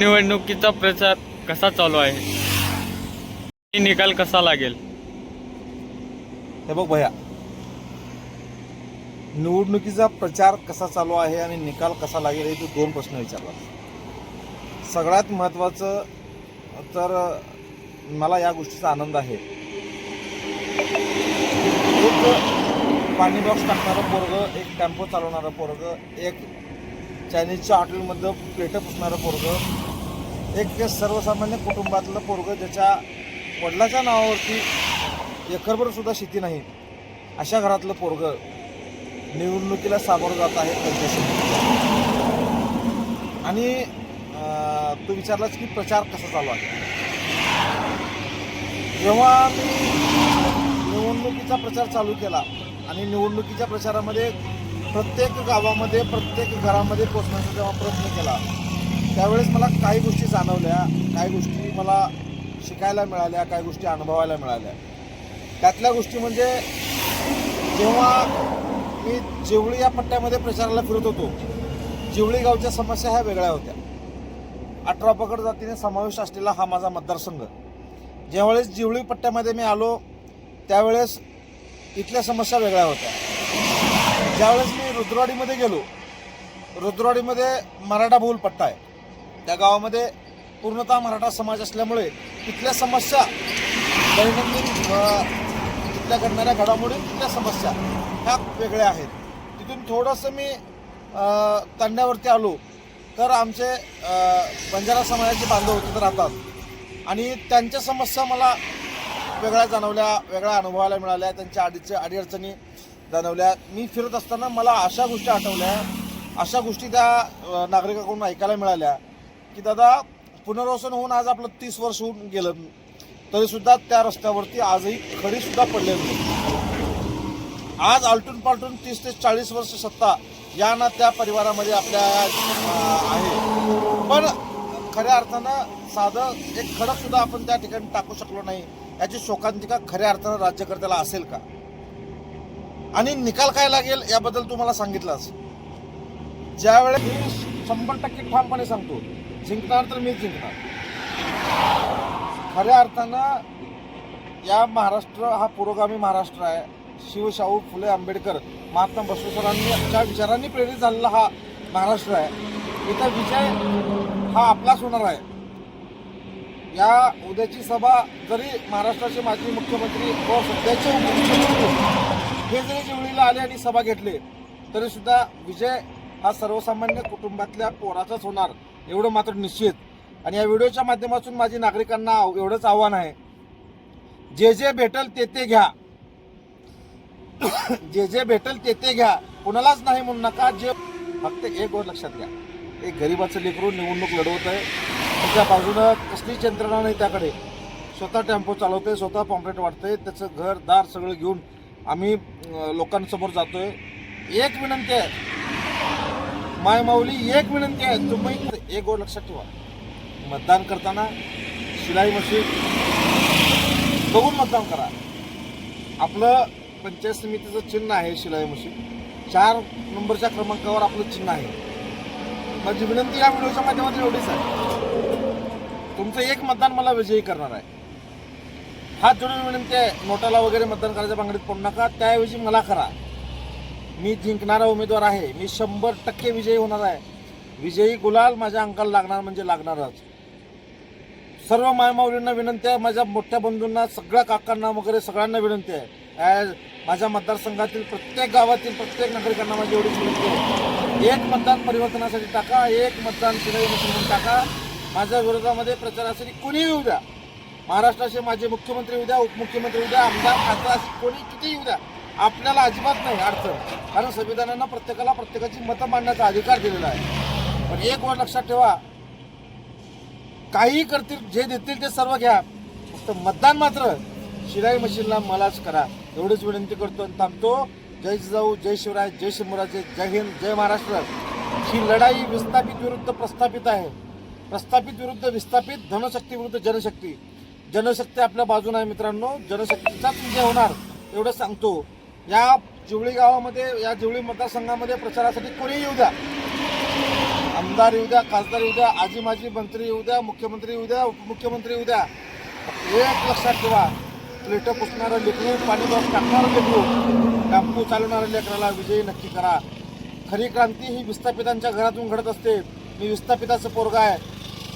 निवडणुकीचा प्रचार कसा चालू आहे? निकाल कसा लागेल? हे बघ भया निवडणुकीचा प्रचार कसा चालू आहे आणि निकाल कसा लागेल हे तू दोन प्रश्न विचारला सगळ्यात महत्त्वाचं तर मला या गोष्टीचा आनंद आहे. एक पाणी बॉक्स टाकणारं पोरग एक टेम्पो चालवणारं पोरग एक चायनीजच्या हॉटेलमधलं पेटं पुसणारं पोरग. एक सर्वसामान्य कुटुंबातलं पोरग ज्याच्या वडिलाच्या नावावरती एकरभर सुद्धा शेती नाही. अशा घरातलं पोरगं निवडणुकीला सामोरं जात आहे त्यांच्याशी. आणि तू विचारलास की प्रचार कसा चालू आहे? जेव्हा मी निवडणुकीचा प्रचार चालू केला आणि निवडणुकीच्या प्रचारामध्ये प्रत्येक गावामध्ये प्रत्येक घरामध्ये पोचण्याचा जेव्हा प्रयत्न केला त्यावेळेस मला काही गोष्टी जाणवल्या काही गोष्टी मला शिकायला मिळाल्या काही गोष्टी अनुभवायला मिळाल्या. त्यातल्या गोष्टी म्हणजे जेव्हा मी जेवळी या पट्ट्यामध्ये प्रचाराला फिरत होतो जेवळी गावच्या समस्या ह्या वेगळ्या होत्या. अठरा पकड जातीने समावेश असलेला हा माझा मतदारसंघ. ज्यावेळेस जिवळी पट्ट्यामध्ये मी आलो त्यावेळेस इथल्या समस्या वेगळ्या होत्या. ज्यावेळेस मी रुद्रवाडीमध्ये गेलो. रुद्रवाडीमध्ये मराठा बहुल पट्टा आहे. त्या गावामध्ये पूर्णतः मराठा समाज असल्यामुळे तिथल्या समस्या दैनंदिन तिथल्या घडणाऱ्या घडामोडी तिथल्या समस्या ह्या वेगळ्या आहेत. तिथून थोडंसं मी तांड्यावरती आलो तर आमचे बंजारा समाजाचे बांधव तिथं राहतात. आणि त्यांच्या समस्या मला वेगळ्या जाणवल्या वेगळ्या अनुभवायला मिळाल्या त्यांच्या अडीच्या अडीअडचणी जाणवल्या. मी फिरत असताना मला अशा गोष्टी आठवल्या. अशा गोष्टी त्या नागरिकाकडून ऐकायला मिळाल्या की दादा पुनर्वसन होऊन आज आपलं तीस वर्ष होऊन गेलं. तरीसुद्धा त्या रस्त्यावरती आजही खडीसुद्धा पडलेली आज आलटून पालटून तीस ते चाळीस वर्ष सत्ता या ना त्या परिवारामध्ये आपल्या आहे. पण खऱ्या अर्थानं साधं एक खडकसुद्धा आपण त्या ठिकाणी टाकू शकलो नाही. याची शोकांतिका खऱ्या अर्थानं राज्यकर्त्याला असेल का? आणि निकाल काय लागेल याबद्दल तू मला सांगितलंस ज्यावेळेस मी शंभर टक्के ठामपणे सांगतो जिंकणार तर मी जिंकणार. खऱ्या अर्थानं या महाराष्ट्र हा पुरोगामी महाराष्ट्र आहे. शिवशाहू फुले आंबेडकर महात्मा बसवेश्वरांनी च्या विचारांनी प्रेरित झालेला हा महाराष्ट्र आहे. इथं विजय हा आपलाच होणार आहे. या उद्याची सभा जरी महाराष्ट्राचे माजी मुख्यमंत्री व सध्याचे उपमुख्यमंत्री हे जरी जिवळीला आले आणि सभा घेतले तरी सुद्धा विजय हा सर्वसामान्य कुटुंबातल्या पोराचाच होणार एवढं मात्र निश्चित. आणि या व्हिडिओच्या माध्यमातून माझी नागरिकांना एवढंच आव्हान आहे. जे जे भेटल ते ते घ्या. जे जे भेटल ते ते घ्या. कुणालाच नाही म्हणू नका. जे फक्त एक गोष्ट लक्षात घ्या. एक गरीबाचं लेकरू निवडणूक लढवत आहे त्याच्या बाजूनं कसलीच यंत्रणा नाही त्याकडे. स्वतः टेम्पो चालवतोय स्वतः पॉम्पलेट वाटतंय त्याचं घर दार सगळं घेऊन आम्ही लोकांसमोर लोकांसमोर जातोय. एक विनंती आहे. माय माऊली एक विनंती आहे. तुम्ही एक गोड लक्षात ठेवा. मतदान करताना शिलाई मशीन बघून मतदान करा. आपलं पंचायत समितीचं चिन्ह आहे शिलाई मशीन. चार नंबरच्या क्रमांकावर आपलं चिन्ह आहे. माझी विनंती या व्हिडिओच्या माध्यमातून एवढीच आहे. तुमचं एक मतदान मला विजयी करणार आहे. हात जोडून विनंती आहे नोटाला वगैरे मतदान करायच्या बांगडीत पडू नका. त्याऐवजी मला करा. मी जिंकणारा उमेदवार आहे. मी शंभर टक्के विजयी होणार आहे. विजयी गुलाल माझ्या अंकाला लागणार म्हणजे लागणारच. सर्व मायमाऊलींना विनंती आहे. माझ्या मोठ्या बंधूंना सगळ्या काकांना वगैरे सगळ्यांना विनंती आहे. ॲज माझ्या मतदारसंघातील प्रत्येक गावातील प्रत्येक नागरिकांना माझी एवढीच विनंती आहे. एक मतदान परिवर्तनासाठी टाका. एक मतदान शिलाई म्हणून टाका. माझ्या विरोधामध्ये प्रचारासाठी कोणीही येऊ द्या. महाराष्ट्राचे माझे मुख्यमंत्री उद्या उपमुख्यमंत्री उद्या आमदार खासदार कोणी किती येऊ द्या आपल्याला अजिबात नाही अडचण. कारण संविधानानं प्रत्येकाला प्रत्येकाची मतं मांडण्याचा अधिकार दिलेला आहे. पण एक गोष्ट लक्षात ठेवा. काही करतील जे देतील ते सर्व घ्या. फक्त मतदान मात्र. शिलाई मशीनला मलाच करा. एवढीच विनंती करतो आणि थांबतो. जय जिजाऊ जय शिवराय जय शिवराजे जय हिंद जय महाराष्ट्र. ही लढाई विस्थापित विरुद्ध प्रस्थापित आहे. प्रस्थापित विरुद्ध विस्थापित धनशक्ती विरुद्ध जनशक्ती. जनशक्ती आपल्या बाजून आहे मित्रांनो. जनशक्तीचाच विजय होणार एवढं सांगतो. या जिवळी गावामध्ये या जिवळी मतदारसंघामध्ये प्रचारासाठी कोणी येऊ द्या. आमदार येऊ द्या खासदार येऊ द्या आजी माजी मंत्री येऊ द्या मुख्यमंत्री येऊ द्या उपमुख्यमंत्री येऊ द्या. एक लक्षात ठेवा प्लेटं पुसणारं लेकरू पाणी बॉक्स टाकणारं लेकरू टॅम्पू चालवणाऱ्या लेकराला विजयी नक्की करा. खरी क्रांती ही विस्थापितांच्या घरातून घडत असते. मी विस्थापिताचं पोरगा आहे.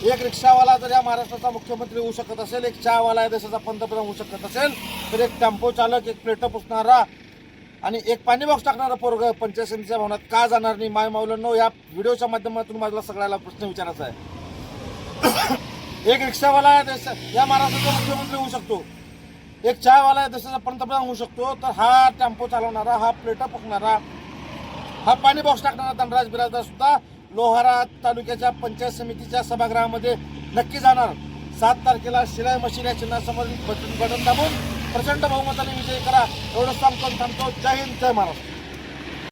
एक रिक्षावाला जर या महाराष्ट्राचा मुख्यमंत्री होऊ शकत असेल एक चहावाला या देशाचा पंतप्रधान होऊ शकत असेल तर एक टेम्पो चालक एक प्लेटं पुसणारा आणि एक पाणी बॉक्स टाकणारा पोरग पंचायत समितीच्या भवनात का जाणार नाही? माय माऊलांनो या व्हिडिओच्या माध्यमातून माझ्याला सगळ्याला प्रश्न विचारायचा आहे. एक रिक्षावाला या देश या महाराष्ट्राचा मुख्यमंत्री होऊ शकतो. एक चहावाला या देशाचा पंतप्रधान होऊ शकतो. तर हा टेम्पो चालवणारा हा प्लेटं पुसणारा हा पाणी बॉक्स टाकणारा धनराज बिराजदार सुद्धा लोहारा तालुक्याच्या पंचायत समितीच्या सभागृहामध्ये नक्की जाणार. सात तारखेला शिलाई मशीन या चिन्हासमोर बटन बटन दाबून प्रचंड बहुमताने विजय करा. एवढं सांगतो थांबतो. जय हिंद जय महाराष्ट्र.